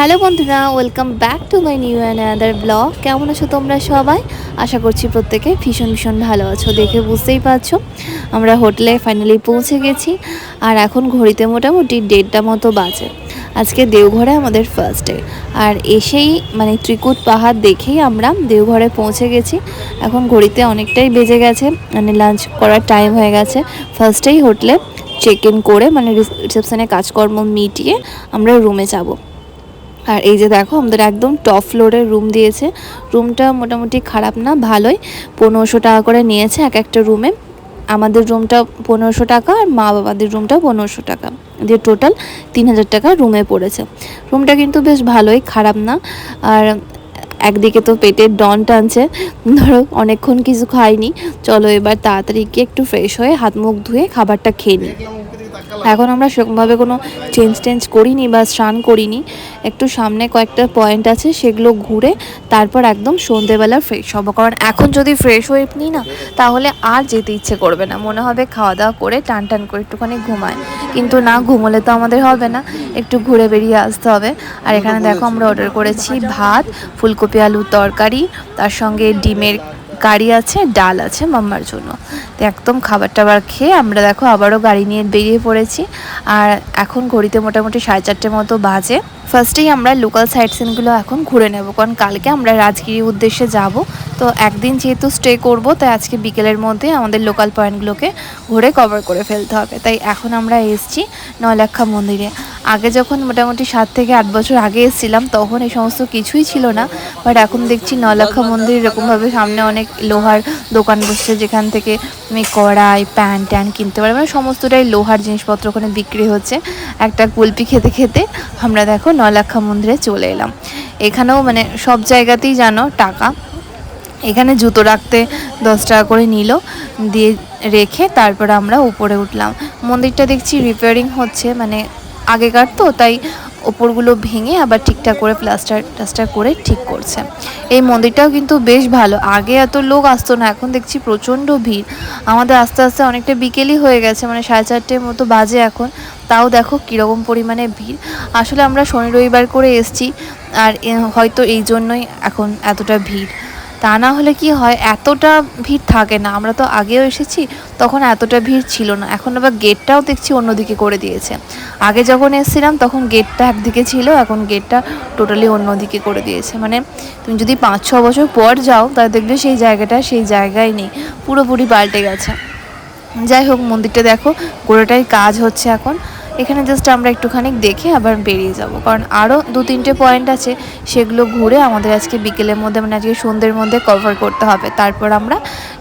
Hello বন্ধুরা, welcome back to my new and other blog. কেমন আছো তোমরা সবাই? আশা করছি প্রত্যেকে ভীষণ ভীষণ ভালো আছো দেখে বুঝতেই পারছ। আমরা হোটেলে ফাইনালি পৌঁছে গেছি আর এখন ঘড়িতে মোটামুটি দেড়টা মতো বাজে। আজকে দেওঘরে আমাদের ফার্স্ট ডে আর এসেই মানে ত্রিকুট পাহাড় দেখেই আমরা দেওঘরে পৌঁছে গেছি। এখন ঘড়িতে অনেকটাই বেজে গেছে মানে লাঞ্চ করার টাইম হয়ে গেছে। ফার্স্টেই হোটেলে চেক ইন করে মানে রিসেপশনে কাজকর্ম মিটিয়ে আমরা রুমে যাব। আর এই যে দেখো, আমাদের একদম টপ ফ্লোরের রুম দিয়েছে। রুমটা মোটামুটি খারাপ না, ভালোই। পনেরোশো টাকা করে নিয়েছে এক একটা রুমে আমাদের রুমটা পনেরোশো টাকা আর মা বাবাদের রুমটা পনেরোশো টাকা। দিয়ে টোটাল তিন হাজার টাকা রুমে পড়েছে। রুমটা কিন্তু বেশ ভালোই, খারাপ না। আর একদিকে তো পেটের ডন টানছে। ধরো, অনেকক্ষণ কিছু খাইনি। চলো এবার তাড়াতাড়ি গিয়ে একটু ফ্রেশ হয়ে হাত মুখ ধুয়ে খাবারটা খেয়ে নিই। এখন আমরা সেরকমভাবে কোনো চেঞ্জ টেঞ্জ করিনি বা স্নান করিনি। একটু সামনে কয়েকটা পয়েন্ট আছে, সেগুলো ঘুরে তারপর একদম সন্ধেবেলা ফ্রেশ হব। কারণ এখন যদি ফ্রেশ হয়ে নিই না, তাহলে আর যেতে ইচ্ছে করবে না। মনে হবে খাওয়া দাওয়া করে টান টান করে একটুখানি ঘুমায় কিন্তু না ঘুমোলে তো আমাদের হবে না। একটু ঘুরে বেরিয়ে আসতে হবে। আর এখানে দেখো আমরা অর্ডার করেছি ভাত, ফুলকপি, আলুর তরকারি, তার সঙ্গে ডিমের কারি আছে, ডাল আছে মাম্মার জন্য। তো একদম খাবার টাবার খেয়ে আমরা দেখো আবারও গাড়ি নিয়ে বেরিয়ে পড়েছি। আর এখন ঘড়িতে মোটামুটি সাড়ে চারটে মতো বাজে। ফার্স্টেই আমরা লোকাল সাইট সিনগুলো এখন ঘুরে নেব, কারণ কালকে আমরা রাজগিরির উদ্দেশ্যে যাব। তো একদিন যেহেতু স্টে করব, তাই আজকে বিকেলের মধ্যে আমাদের লোকাল পয়েন্টগুলোকে ঘুরে কভার করে ফেলতে হবে। তাই এখন আমরা এসছি নয়লাক্ষা মন্দিরে। আগে যখন মোটামুটি সাত থেকে আট বছর আগে এসেছিলাম, তখন এই সমস্ত কিছুই ছিল না। বাট এখন দেখছি নয়লাক্ষা মন্দির এরকমভাবে সামনে অনেক লোহার দোকান বসছে, যেখান থেকে তুমি কড়াই প্যান ট্যান কিনতে পারবে মানে সমস্তটাই লোহার জিনিসপত্র ওখানে বিক্রি হচ্ছে। একটা কুলপি খেতে খেতে আমরা দেখো নলাক্ষা মন্দিরে চলে এলাম। এখানেও মানে সব জায়গাতেই জানো টাকা। এখানে জুতো রাখতে দশ টাকা করে নিল, দিয়ে রেখে তারপরে আমরা উপরে উঠলাম। মন্দিরটা দেখছি রিপেয়ারিং হচ্ছে মানে আগেকার তো, তাই ওপরগুলো ভেঙে আবার ঠিকঠাক করে প্লাস্টার টাস্টার করে ঠিক করছে। এই মন্দিরটাও কিন্তু বেশ ভালো। আগে এত লোক আসতো না, এখন দেখছি প্রচণ্ড ভিড়। আমাদের আস্তে আস্তে অনেকটা বিকেলই হয়ে গেছে মানে সাড়ে চারটের মতো বাজে এখন। তাও দেখো কীরকম পরিমাণে ভিড়। আসলে আমরা শনি রবিবার করে এসছি, আর হয়তো এই জন্যই এখন এতটা ভিড়। তা না হলে কি হয়, এতটা ভিড় থাকে না। আমরা তো আগেও এসেছি, তখন এতটা ভিড় ছিল না। এখন আবার গেটটাও দেখছি অন্যদিকে করে দিয়েছে। আগে যখন এসেছিলাম, তখন গেটটা একদিকে ছিল, এখন গেটটা টোটালি অন্যদিকে করে দিয়েছে। মানে তুমি যদি পাঁচ ছ বছর পর যাও, তাহলে দেখবে সেই জায়গাটা সেই জায়গায় নেই। পুরোপুরি পাল্টে গেছে। যাই হোক, মন্দিরটা দেখো গোড়াটাই কাজ হচ্ছে এখন। এখানে জাস্ট আমরা একটুখানি দেখে আবার বেরিয়ে যাব। কারণ আরও দু তিনটে পয়েন্ট আছে, সেগুলো ঘুরে আমাদের আজকে বিকেলের মধ্যে মানে আজকে সন্ধ্যের মধ্যে কভার করতে হবে। তারপর আমরা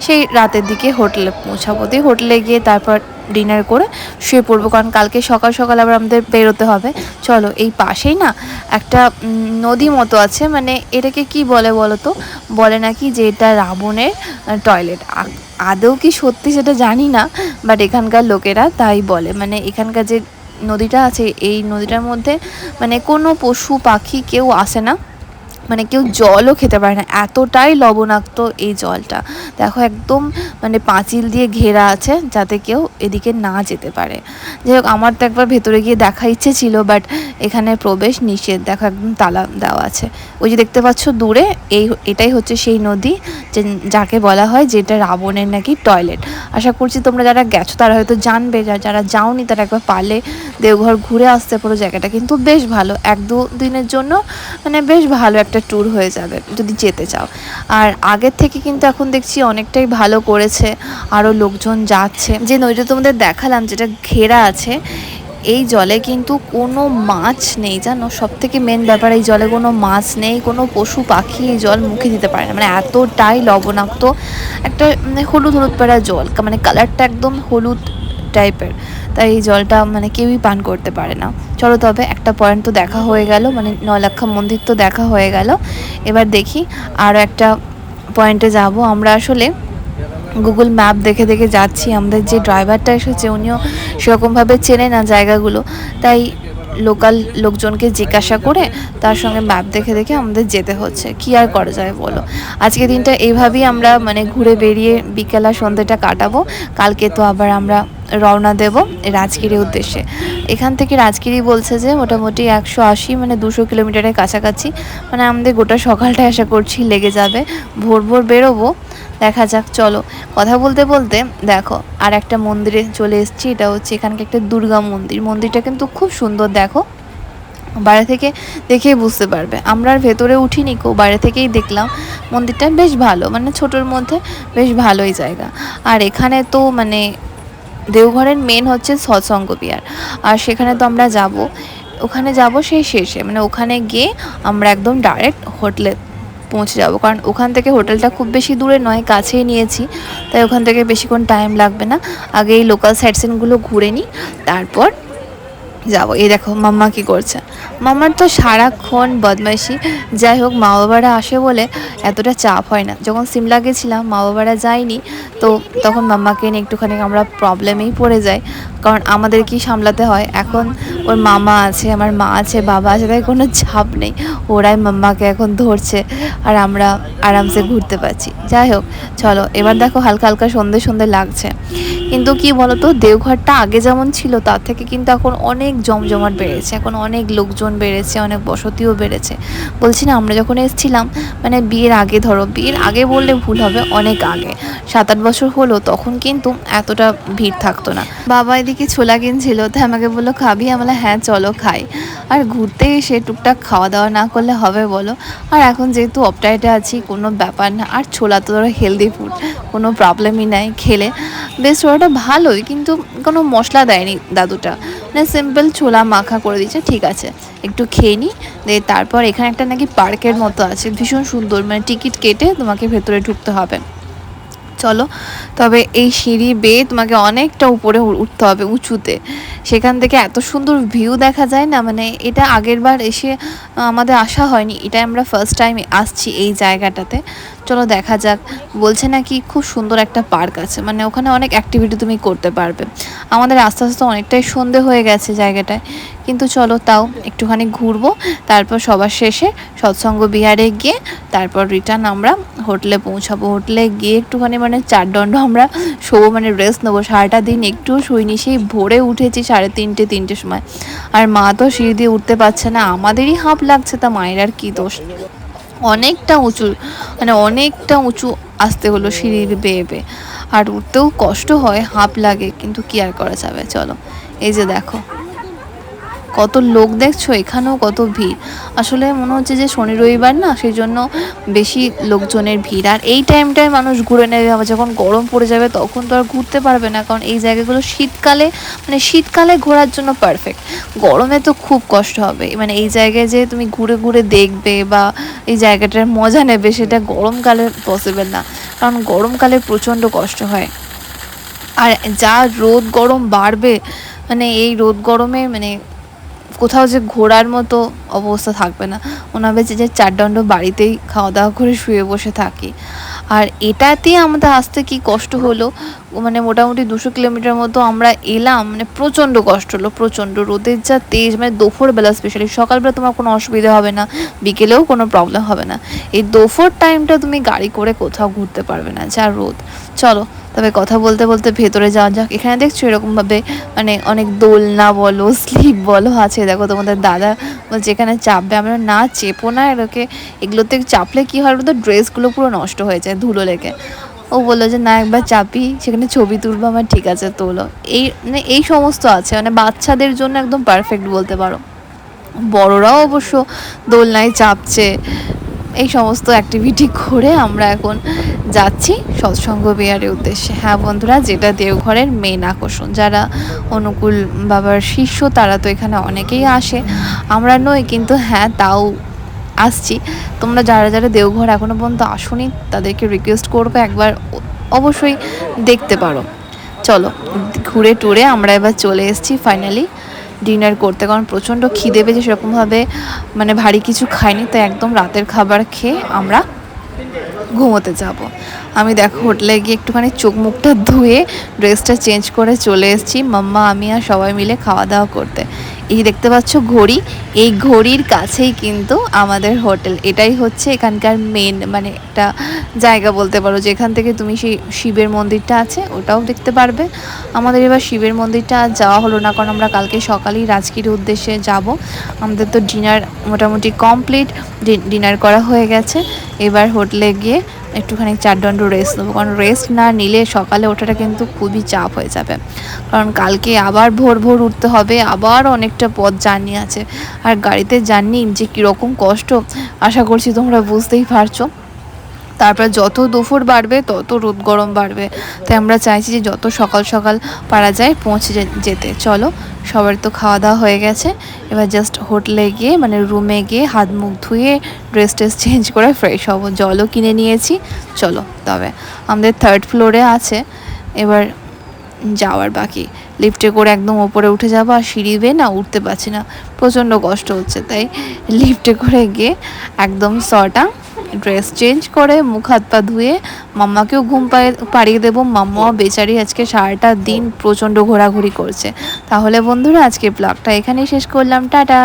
সেই রাতের দিকে হোটেলে পৌঁছাবো। দিয়ে হোটেলে গিয়ে তারপর ডিনার করে শুয়ে পড়ব। কারণ কালকে সকাল সকাল আবার আমাদের বেরোতে হবে। চলো, এই পাশেই না একটা নদী মতো আছে। মানে এটাকে কি বলে বলো তো বলে নাকি যে এটা রাবণের টয়লেট আদৌ কি সত্যি সেটা জানি না বাট এখানকার লোকেরা তাই বলে। মানে এখানকার যে নদীটা আছে এই নদীটার মধ্যে মানে কোনো পশু পাখি কেউ আসে না। মানে কেউ জলও খেতে পারে না। এতটাই লবণাক্ত এই জলটা। দেখো একদম মানে পাঁচিল দিয়ে ঘেরা আছে যাতে কেউ এদিকে না যেতে পারে। যাই হোক, আমার তো একবার ভেতরে গিয়ে দেখা ইচ্ছে ছিল বাট এখানে প্রবেশ নিষেধ। দেখো একদম তালা দেওয়া আছে। ওই যে দেখতে পাচ্ছ দূরে, এই এটাই হচ্ছে সেই নদী যে, যাকে বলা হয় যেটা রাবণের নাকি টয়লেট আশা করছি তোমরা যারা গেছো, তারা হয়তো জানবে। যারা যাওনি, তারা একবার পারলে দেওঘর ঘুরে আসতে পারো। জায়গাটা কিন্তু বেশ ভালো। এক দু দিনের জন্য মানে বেশ ভালো একটা ট্যুর হয়ে যাবে, যদি যেতে চাও। আর আগের থেকে কিন্তু এখন দেখছি অনেকটাই ভালো করেছে আরও লোকজন যাচ্ছে। যে নদীটা তোমাদের দেখালাম, যেটা ঘেরা আছে, এই জলে কিন্তু কোনো মাছ নেই, জানো? সব থেকে মেন ব্যাপার, এই জলে কোনো মাছ নেই, কোনো পশু পাখি এই জল মুখে দিতে পারে না। মানে এতটাই লবণাক্ত, একটা মানে হলুদ হলুদ পাড়া জল মানে কালারটা একদম হলুদ টাইপের তাই এই জলটা মানে কেউই পান করতে পারে না। চলো তবে একটা পয়েন্ট তো দেখা হয়ে গেল মানে নয়লাক্ষা মন্দির তো দেখা হয়ে গেল। এবার দেখি আরও একটা পয়েন্টে যাব। আমরা আসলে গুগল ম্যাপ দেখে দেখে যাচ্ছি, আমাদের যে ড্রাইভারটা এসেছে উনিও সেরকমভাবে চেনে না জায়গাগুলো। তাই লোকাল লোকজনকে জিজ্ঞাসা করে তার সঙ্গে ম্যাপ দেখে দেখে আমাদের যেতে হচ্ছে। কি আর করা যায় বলো? আজকে দিনটা এইভাবেই আমরা মানে ঘুরে বেরিয়ে বিকেল আর সন্ধ্যেটা কাটাবো। কালকে তো আবার আমরা রওনা দেব রাজগিরির উদ্দেশ্যে। এখান থেকে রাজগিরি বলছে যে মোটামুটি একশো আশি মানে দুশো কিলোমিটারের কাছাকাছি। মানে আমাদের গোটা সকালটা আশা করছি লেগে যাবে। ভোর ভোর বেরোবো দেখা যাক, চলো। কথা বলতে বলতে, দেখো, আর একটা মন্দিরে চলে এসেছি, এটা হচ্ছে এখানকার একটা দুর্গা মন্দির। মন্দিরটা কিন্তু খুব সুন্দর, দেখো। বাইরে থেকে দেখেই বুঝতে পারবে। আমরা আর ভেতরে উঠিনি কো বাইরে থেকেই দেখলাম। মন্দিরটা বেশ ভালো মানে ছোটোর মধ্যে বেশ ভালোই জায়গা। আর এখানে তো মানে দেওঘরের মেন হচ্ছে সৎসঙ্গ বিহার। আর সেখানে তো আমরা যাব। ওখানে যাব সেই শেষে মানে ওখানে গিয়ে আমরা একদম ডাইরেক্ট হোটেলে পৌঁছে যাব। কারণ ওখান থেকে হোটেলটা খুব বেশি দূরে নয়, কাছেই নিয়েছি। তাই ওখান থেকে বেশিক্ষণ টাইম লাগবে না। আগে এই লোকাল সাইট সিনগুলো ঘুরে নিই, তারপর যাব। এই দেখো মাম্মা কি করছে। মাম্মার তো সারাক্ষণ বদমাইশি। যাই হোক মা বাবারা আসে বলে এতটা চাপ হয় না। যখন সিমলা গেছিলাম মা বাবারা যায়নি, তো তখন মাম্মাকে নিয়ে একটুখানি আমরা প্রবলেমেই পড়ে যাই। কারণ আমাদের কি সামলাতে হয়? এখন ওর মামা আছে, আমার মা আছে, বাবা আছে তাই কোনো চাপ নেই। ওরাই মাম্মাকে এখন ধরছে আর আমরা আরামসে ঘুরতে পারছি। যাই হোক, চলো, এবার দেখো হালকা হালকা সন্ধে সন্ধে লাগছে। কিন্তু কি বলতো, দেওঘরটা আগে যেমন ছিল, তার থেকে কিন্তু এখন অনেক জমজমাট বেড়েছে। এখন অনেক লোকজন বেড়েছে, অনেক বসতিও বেড়েছে। বলছি না, আমরা যখন এসেছিলাম মানে বিয়ের আগে, ধরো, বিয়ের আগে বললে ভুল হবে, অনেক আগে। সাত আট বছর হলো, তখন কিন্তু এতটা ভিড় থাকতো না। বাবা এদিকে ছোলা কিনছিল, তাই আমাকে বলল, খাবি, আমরা হ্যাঁ চলো খাই। আর ঘুরতে এসে টুকটাক খাওয়া দাওয়া না করলে হবে বলো? আর এখন যেহেতু অপটাইটে আছি, কোনো ব্যাপার না। আর ছোলা তো ধরো হেলদি ফুড কোনো প্রবলেমই নাই খেলে। বেশ, ছোলাটা ভালোই, কিন্তু কোনো মশলা দেয়নি দাদুটা। মানে সিম্পল ছোলা মাখা করে দিচ্ছে ঠিক আছে। একটু খেয়ে নিই দিয়ে তারপর এখানে একটা নাকি পার্কের মতো আছে। ভীষণ সুন্দর মানে টিকিট কেটে তোমাকে ভেতরে ঢুকতে হবে। চলো, তবে এই সিঁড়ি বেয়ে তোমাকে অনেকটা উপরে উঠতে হবে উঁচুতে। সেখান থেকে এত সুন্দর ভিউ দেখা যায় না মানে এটা আগের বার এসে আমাদের আসা হয়নি। এটা আমরা ফার্স্ট টাইম আসছি এই জায়গাটাতে। চলো দেখা যাক। বলছে নাকি খুব সুন্দর একটা পার্ক আছে। মানে ওখানে অনেক অ্যাক্টিভিটি তুমি করতে পারবে। আমাদের আস্তে আস্তে অনেকটাই সন্ধে হয়ে গেছে জায়গাটায়। কিন্তু চলো তাও একটুখানি ঘুরবো। তারপর সবার শেষে সৎসঙ্গ বিহারে গিয়ে, তারপর রিটার্ন আমরা হোটেলে পৌঁছাবো। হোটেলে গিয়ে একটুখানি মানে চার দণ্ড আমরা শোবো মানে রেস্ট নেব। সারাটা দিন একটুও শুইনি সেই ভোরে উঠেছি সাড়ে তিনটে, তিনটের সময়। আর মা তো সিঁড়ি দিয়ে উঠতে পারছে না, আমাদেরই হাঁপ লাগছে তা মায়ের আর কি দোষ। অনেকটা উঁচু মানে অনেকটা উঁচু আসতে হলো সিঁড়ির বেয়ে বেয়ে। আর উঠতেও কষ্ট হয়, হাঁপ লাগে, কিন্তু কি আর করা যাবে? চলো, এই যে দেখো। কত লোক দেখছ, এখানেও কত ভিড়। আসলে মনে হচ্ছে যে শনি রবিবার না সেই জন্য বেশি লোকজনের ভিড়। আর এই টাইমটায় মানুষ ঘুরে নেবে, আবার যখন গরম পড়ে যাবে তখন তো আর ঘুরতে পারবে না, কারণ এই জায়গাগুলো শীতকালে মানে শীতকালে ঘোরার জন্য পারফেক্ট গরমে তো খুব কষ্ট হবে। মানে এই জায়গায় যে তুমি ঘুরে ঘুরে দেখবে বা এই জায়গাটার মজা নেবে, সেটা গরমকালে পসিবল না। কারণ গরমকালে প্রচণ্ড কষ্ট হয়। আর যা রোদ গরম বাড়বে মানে এই রোদ গরমে মানে কোথাও যে ঘোরার মতো অবস্থা থাকবে না। ওনাবে যে যে চারদণ্ড বাড়িতেই খাওয়া দাওয়া করে শুয়ে বসে থাকি। আর এটাতেই আমাদের আসতে কি কষ্ট হলো? মানে মোটামুটি দুশো কিলোমিটার মতো আমরা এলাম মানে প্রচণ্ড কষ্ট হলো, প্রচণ্ড রোদের যা তেজ মানে দুপুরবেলা স্পেশালি সকালবেলা তোমার কোনো অসুবিধা হবে না, বিকেলেও কোনো প্রবলেম হবে না। এই দুপুর টাইমটা তুমি গাড়ি করে কোথাও ঘুরতে পারবে না, যা রোদ। চলো, তবে কথা বলতে বলতে ভেতরে যাওয়া যাক। এখানে দেখছ এরকমভাবে মানে অনেক দোলনা বলো, স্লিপ বলো আছে। দেখো তোমাদের দাদা বলছে, এখানে চাপবে। আমরা না, চেপো না এরকে এগুলোতে চাপলে কী হয় বলতো ড্রেসগুলো পুরো নষ্ট হয়ে যায় ধুলো লেগে। ও বলল যে, না, একবার চাপি, সেখানে ছবি তুলবো, আমার ঠিক আছে, তোলো। এই মানে এই সমস্ত আছে মানে বাচ্চাদের জন্য একদম পারফেক্ট বলতে পারো। বড়রাও অবশ্য দোলনায় চাপছে, এই সমস্ত অ্যাক্টিভিটি করে আমরা এখন যাচ্ছি সৎসঙ্গ বিহারের উদ্দেশ্যে। হ্যাঁ বন্ধুরা, যেটা দেওঘরের মেন আকর্ষণ, যারা অনুকূল বাবার শিষ্য, তারা তো এখানে অনেকেই আসে। আমরা নই, কিন্তু হ্যাঁ তাও আসছি। তোমরা যারা যারা দেওঘর এখনও পর্যন্ত আসোনি, তাদেরকে রিকোয়েস্ট করব একবার অবশ্যই দেখতে পারো। চলো, ঘুরে টুরে আমরা এবার চলে এসেছি ফাইনালি ডিনার করতে। কারণ প্রচণ্ড খিদে পেয়েছে, সেরকমভাবে মানে ভারী কিছু খাইনি, তাই একদম রাতের খাবার খেয়ে আমরা ঘুমোতে যাব। আমি দেখো হোটেলে গিয়ে একটুখানি চোখ মুখটা ধুয়ে ড্রেসটা চেঞ্জ করে চলে এসেছি। মাম্মা, আমি আর সবাই মিলে খাওয়া দাওয়া করতে। এই দেখতে পাচ্ছ ঘড়ি। এই ঘড়ির কাছেই কিন্তু আমাদের হোটেল। এটাই হচ্ছে এখানকার মেন মানে একটা জায়গা বলতে পারো, যেখান থেকে তুমি সেই শিবের মন্দিরটা আছে, ওটাও দেখতে পারবে। আমাদের এবার শিবের মন্দিরটা আর যাওয়া হলো না, কারণ আমরা কালকে সকালেই রাজগীরের উদ্দেশ্যে যাব। আমাদের তো ডিনার মোটামুটি কমপ্লিট ডিনার করা হয়ে গেছে। এবার হোটেলে গিয়ে একটুখানি চার দণ্ড রেস্ট নেব। কারণ রেস্ট না নিলে সকালে ওঠাটা কিন্তু খুবই চাপ হয়ে যাবে। কারণ কালকে আবার ভোর ভোর উঠতে হবে, আবার অনেকটা পথ জার্নি আছে। আর গাড়িতে জার্নি যে কীরকম কষ্ট, আশা করছি তোমরা বুঝতেই পারছ। তারপর যত দুপুর বাড়বে, তত রোদ গরম বাড়বে। তাই আমরা চাইছি যে যত সকাল সকাল পারা যায়, পৌঁছে যেতে। চলো, সবার তো খাওয়া দাওয়া হয়ে গেছে। এবার জাস্ট হোটেলে গিয়ে মানে রুমে গিয়ে হাত মুখ ধুয়ে ড্রেস ট্রেস চেঞ্জ করে ফ্রেশ হব। জলও কিনে নিয়েছি। চলো, তবে আমাদের থার্ড ফ্লোরে আছে। এবার যাওয়ার বাকি। লিফটে করে একদম ওপরে উঠে যাব। আর সিঁড়ি বেয়ে না উঠতে পারছি না। প্রচণ্ড কষ্ট হচ্ছে। তাই লিফটে করে গিয়ে একদম সটা ড্রেস চেঞ্জ করে, মুখ হাত পা ধুয়ে মাম্মাকেও ঘুম পাড়িয়ে দেবো। মাম্মাও বেচারি আজকে সারাটা দিন প্রচণ্ড ঘোরাঘুরি করছে। তাহলে বন্ধুরা আজকে ব্লগটা এখানেই শেষ করলাম। টাটা!